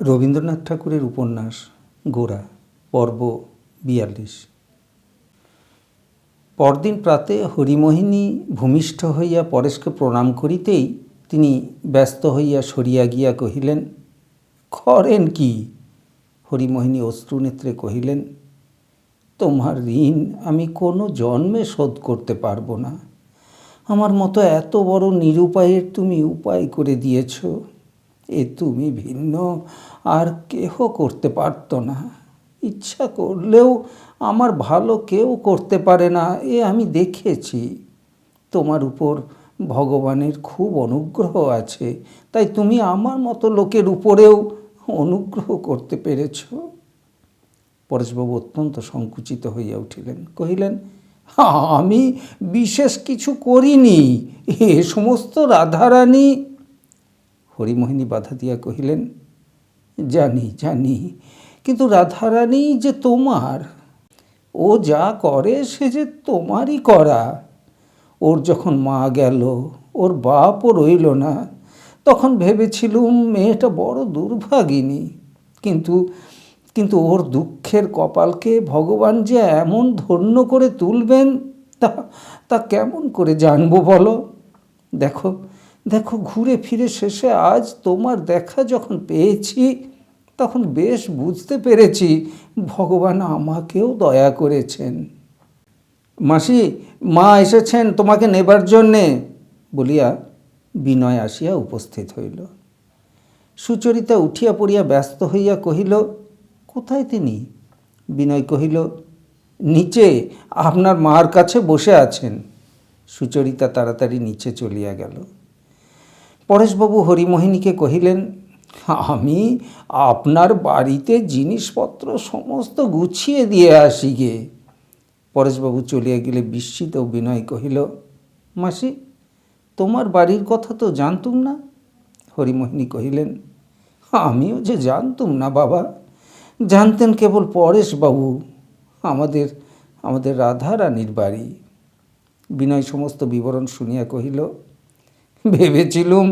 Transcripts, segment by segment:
রবীন্দ্রনাথ ঠাকুরের উপন্যাস গোরা পর্ব বিয়াল্লিশ। পরদিন প্রাতে হরিমোহিনী ভূমিষ্ঠ হইয়া পরেশকে প্রণাম করিতেই তিনি ব্যস্ত হইয়া সরিয়া গিয়া কহিলেন করেন কি? হরিমোহিনী অশ্রুনেত্রে কহিলেন, তোমার ঋণ আমি কোনো জন্মে শোধ করতে পারব না। আমার মতো এত বড় নিরুপায়ের তুমি উপায় করে দিয়েছ। এ তুমি ভিন্ন, আর কেহ করতে পারত না। ইচ্ছা করলেও আমার ভালো কেউ করতে পারে না, এ আমি দেখেছি। তোমার উপর ভগবানের খুব অনুগ্রহ আছে, তাই তুমি আমার মতো লোকের উপরেও অনুগ্রহ করতে পেরেছ। পরেশবাবু অত্যন্ত সংকুচিত হইয়া উঠিলেন, কহিলেন, আমি বিশেষ কিছু করিনি, এ সমস্ত রাধারানী হরিমোহিনী বাধা দিয়া কহিলেন, জানি জানি, কিন্তু রাধারানী যে তোমার, ও যা করে সে যে তোমারই করা। ওর যখন মা গেল, ওর বাপও রইল না, তখন ভেবেছিলুম মেয়েটা বড় দুর্ভাগিনী। কিন্তু কিন্তু ওর দুঃখের কপালকে ভগবান যে এমন ধন্য করে তুলবেন, তা তা কেমন করে জানব বলো? দেখো দেখো, ঘুরে ফিরে শেষে আজ তোমার দেখা যখন পেয়েছি, তখন বেশ বুঝতে পেরেছি ভগবান আমাকেও দয়া করেছেন। মাসি, মা এসেছেন তোমাকে নেবার জন্যে, বলিয়া বিনয় আসিয়া উপস্থিত হইল। সুচরিতা উঠিয়া পড়িয়া ব্যস্ত হইয়া কহিল, কোথায় তিনি? বিনয় কহিল, নিচে, আপনার মার কাছে বসে আছেন। সুচরিতা তাড়াতাড়ি নিচে চলিয়া গেল। পরেশবাবু হরিমোহিনীকে কহিলেন, আমি আপনার বাড়িতে জিনিসপত্র সমস্ত গুছিয়ে দিয়ে আসি গে। পরেশবাবু চলিয়া গেলে বিস্মিত বিনয় কহিল, মাসি, তোমার বাড়ির কথা তো জানতুম না? হরিমোহিনী কহিলেন, আমিও যে জানতুম না বাবা, জানতেন কেবল পরেশবাবু, আমাদের আমাদের রাধারানীর বাড়ি। বিনয় সমস্ত বিবরণ শুনিয়া কহিল ভেবেছিলুম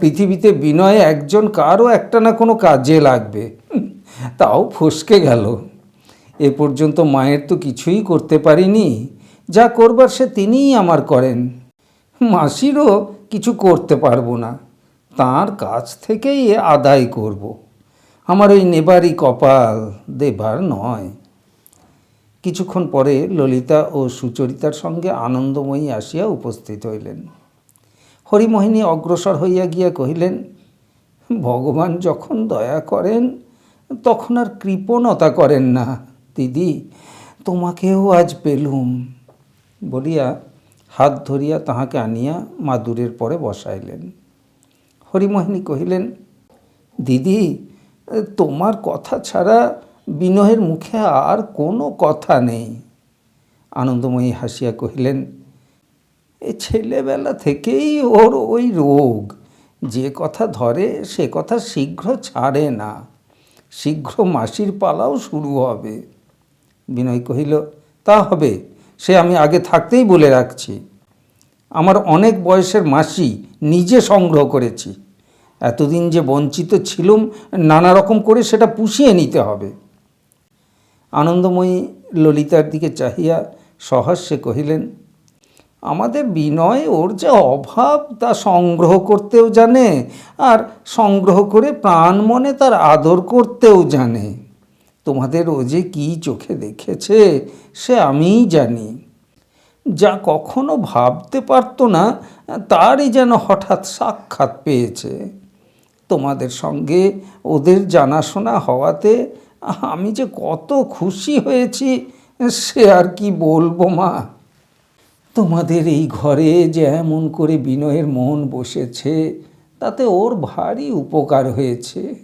পৃথিবীতে বিনয় একজন কারও একটা না কোনো কাজে লাগবে। তাও ফসকে গেল। এ পর্যন্ত মায়ের তো কিছুই করতে পারিনি। যা করবার সে তিনিই আমার করেন। মাসিরও কিছু করতে পারব না। তার কাছ থেকেই আদায় করব। আমার ওই নেবারই কপাল দেবার নয়। কিছুক্ষণ পরে ললিতা ও সুচরিতার সঙ্গে আনন্দময়ী আসিয়া উপস্থিত হইলেন। হরিমোহিনী অগ্রসর হইয়া গিয়া কহিলেন, ভগবান যখন দয়া করেন, তখন আর কৃপণতা করেন না, দিদি, তোমাকেও আজ পেলুম। বলিয়া হাত ধরিয়া তাহাকে আনিয়া মাদুরের পরে বসাইলেন। হরিমোহিনী কহিলেন, দিদি, তোমার কথা ছাড়া বিনয়ের মুখে আর কোনো কথা নেই। আনন্দময়ী হাসিয়া কহিলেন এ ছেলেবেলা থেকেই ওর ওই রোগ। যে কথা ধরে, সে কথা শীঘ্র ছাড়ে না। শীঘ্র মাসির পালাও শুরু হবে। বিনয় কহিল, তা হবে, সে আমি আগে থাকতেই বলে রাখছি। আমার অনেক বয়সের মাসি নিজে সংগ্রহ করেছি। এতদিন যে বঞ্চিত ছিলুম, নানা রকম করে সেটা পুষিয়ে নিতে হবে। আনন্দময়ী ললিতার দিকে চাহিয়া সহাস্যে কহিলেন আমাদের বিনয় ওর যে অভাব তা সংগ্রহ করতেও জানে আর সংগ্রহ করে প্রাণ মনে তার আদর করতেও জানে। তোমাদের ও যে কী চোখে দেখেছে সে আমিই জানি। যা কখনো ভাবতে পারতো না, তারই যেন হঠাৎ সাক্ষাৎ পেয়েছে। তোমাদের সঙ্গে ওদের জানাশোনা হওয়াতে আমি যে কত খুশি হয়েছি, সে আর কি বলব মা? তোমাদের এই ঘরে যে এমন করে বিনয়ের মন বসেছে, তাতে ওর ভারী উপকার হয়েছে।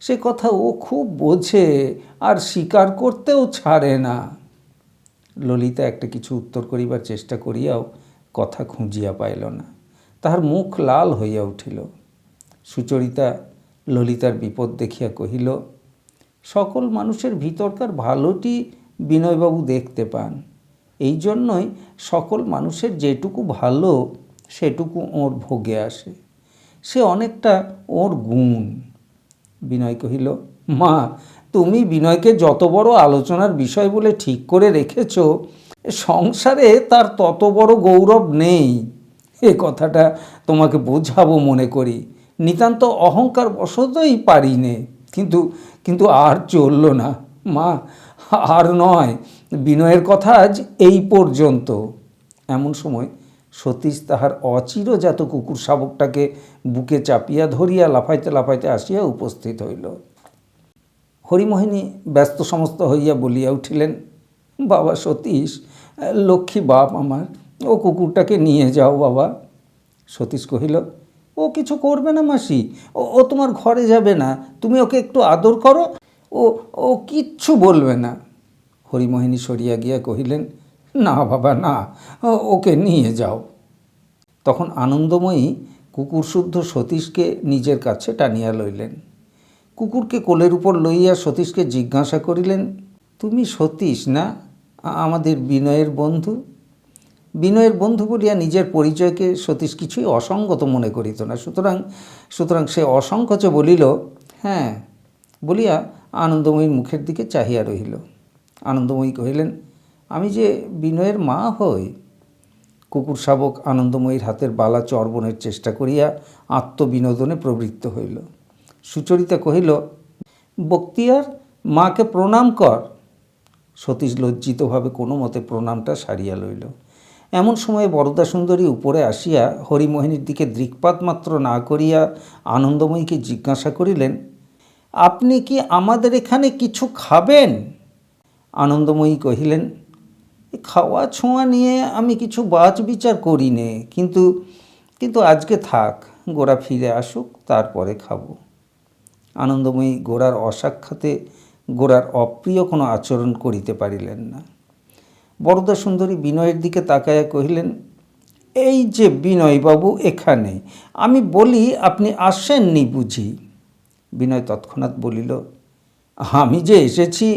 সে কথা ও খুব বোঝে আর স্বীকার করতেও ছাড়ে না। ললিতা একটা কিছু উত্তর করিবার চেষ্টা করিয়াও কথা খুঁজিয়া পাইল না। তাহার মুখ লাল হইয়া উঠিল। সুচরিতা ললিতার বিপদ দেখিয়া কহিল, সকল মানুষের ভিতরকার ভালোটি বিনয়বাবু দেখতে পান। এই জন্যই সকল মানুষের যেটুকু ভালো, সেটুকু ওর ভোগে আসে। সে অনেকটা ওর গুণ। বিনয় কহিল, মা, তুমি বিনয়কে যত বড় আলোচনার বিষয় বলে ঠিক করে রেখেছ, সংসারে তার তত বড় গৌরব নেই। এ কথাটা তোমাকে বোঝাবো মনে করি। নিতান্ত অহংকার বশতই পারি নে। কিন্তু কিন্তু আর চলল না। মা, আর নয় বিনয়ের কথা আজ এই পর্যন্ত। এমন সময় সতীশ তাহার অচিরজাত কুকুর শাবকটাকে বুকে চাপিয়া ধরিয়া লাফাইতে লাফাইতে আসিয়া উপস্থিত হইল। হরিমোহিনী ব্যস্ত সমস্ত হইয়া বলিয়া উঠিলেন, বাবা সতীশ, লক্ষ্মী বাপ আমার, ও কুকুরটাকে নিয়ে যাও বাবা। সতীশ কহিল, ও কিছু করবে না মাসি, ও তোমার ঘরে যাবে না, তুমি ওকে একটু আদর করো, ও ও কিচ্ছু বলবে না। হরিমোহিনী সরিয়া গিয়া কহিলেন, না বাবা, না ওকে নিয়ে যাও। তখন আনন্দময়ী কুকুরশুদ্ধ সতীশকে নিজের কাছে টানিয়া লইলেন। কুকুরকে কোলের উপর লইয়া সতীশকে জিজ্ঞাসা করিলেন, তুমি সতীশ না? আমাদের বিনয়ের বন্ধু? বিনয়ের বন্ধু বলিয়া নিজের পরিচয়কে সতীশ কিছুই অসঙ্গত মনে করিত না। সুতরাং সুতরাং সে অসংকোচে বলিল হ্যাঁ বলিয়া আনন্দময়ীর মুখের দিকে চাহিয়া রহিল। আনন্দময়ী কহিলেন, আমি যে বিনয়ের মা হই, কুকুর শাবক আনন্দময়ীর হাতের বালা চর্বণের চেষ্টা করিয়া আত্মবিনোদনে প্রবৃত্ত হইল। সুচরিতা কহিল, বক্তিয়ার, মাকে প্রণাম কর। সতীশ লজ্জিতভাবে কোনো মতে প্রণামটা সারিয়া লইল। এমন সময়ে বরদা সুন্দরী উপরে আসিয়া হরিমোহিনীর দিকে দৃকপাত মাত্র না করিয়া আনন্দময়ীকে জিজ্ঞাসা করিলেন, আপনি কি আমাদের এখানে কিছু খাবেন? আনন্দময়ী কহিলেন খাওয়া ছোঁয়া নিয়ে আমি কিছু বাজ বিচার করি নে, কিন্তু কিন্তু আজকে থাক, গোরা ফিরে আসুক, তারপরে খাব আনন্দময়ী গোরার অসাক্ষাতে গোরার অপ্রিয় কোনো আচরণ করিতে পারিলেন না। বরদা সুন্দরী বিনয়ের দিকে তাকাইয়া কহিলেন, এই যে বিনয়বাবু এখানে, আমি বলি আপনি আসেননি বুঝি বিনয় তৎক্ষণাৎ বলিল, আমি যে এসেছি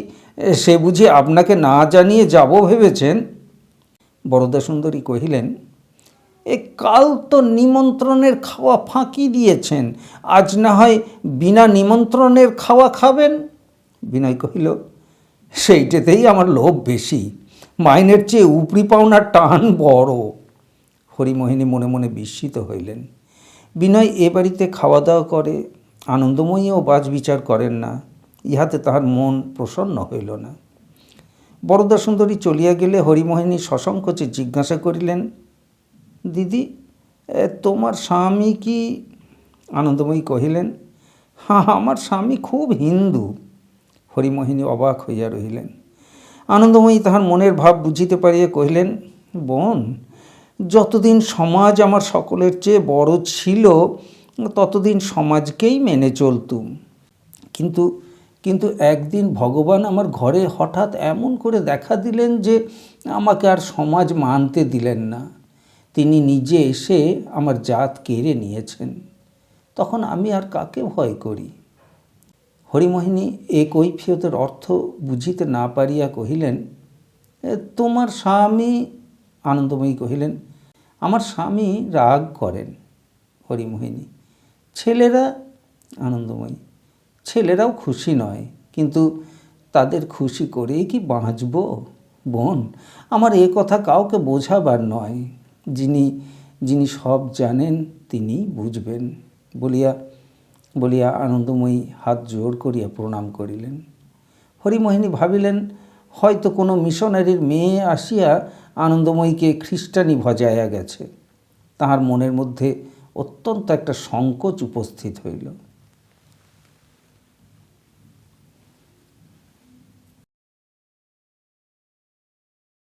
সে বুঝি আপনাকে না জানিয়ে যাব ভেবেছেন? বরদা সুন্দরী কহিলেন, এ, কাল তো নিমন্ত্রণের খাওয়া ফাঁকি দিয়েছেন, আজ না হয় বিনা নিমন্ত্রণের খাওয়া খাবেন? বিনয় কহিল, সেইটাতেই আমার লোভ বেশি, মাইনের চেয়ে উপরি পাওনার টান বড়। হরিমোহিনী মনে মনে বিস্মিত হইলেন। বিনয় এ বাড়িতে খাওয়া দাওয়া করে, আনন্দময়ীও বাজ বিচার করেন না। ইহাতে তাহার মন প্রসন্ন হইল না। বরদা সুন্দরী চলিয়া গেলে হরিমোহিনী সসংকোচে জিজ্ঞাসা করিলেন, দিদি তোমার স্বামী কি? আনন্দময়ী কহিলেন হ্যাঁ আমার স্বামী খুব হিন্দু। হরিমোহিনী অবাক হইয়া রহিলেন। আনন্দময়ী তাহার মনের ভাব বুঝিতে পারিয়া কহিলেন, বোন, যতদিন সমাজ আমার সকলের চেয়ে বড় ছিল, ততদিন সমাজকেই মেনে চলতুম। কিন্তু কিন্তু একদিন ভগবান আমার ঘরে হঠাৎ এমন করে দেখা দিলেন যে আমাকে আর সমাজ মানতে দিলেন না। তিনি নিজে এসে আমার জাত কেড়ে নিয়েছেন। তখন আমি আর কাকে ভয় করি? হরিমোহিনী এ কৈফিয়তের অর্থ বুঝিতে না পারিয়া কহিলেন তোমার স্বামী? আনন্দময়ী কহিলেন, আমার স্বামী রাগ করেন হরিমোহিনী। ছেলেরা? আনন্দময়ী ছেলেরাও খুশি নয়, কিন্তু তাদের খুশি করেই কি বাঁচব? বোন, আমার এ কথা কাউকে বোঝাবার নয়। যিনি যিনি সব জানেন তিনি বুঝবেন, বলিয়া বলিয়া আনন্দময়ী হাত জোর করিয়া প্রণাম করিলেন। হরিমোহিনী ভাবিলেন, হয়তো কোনো মিশনারির মেয়ে আসিয়া আনন্দময়ীকে খ্রিস্টানি ভজাইয়া গেছে। তাহার মনের মধ্যে অত্যন্ত একটা সংকোচ উপস্থিত হইল।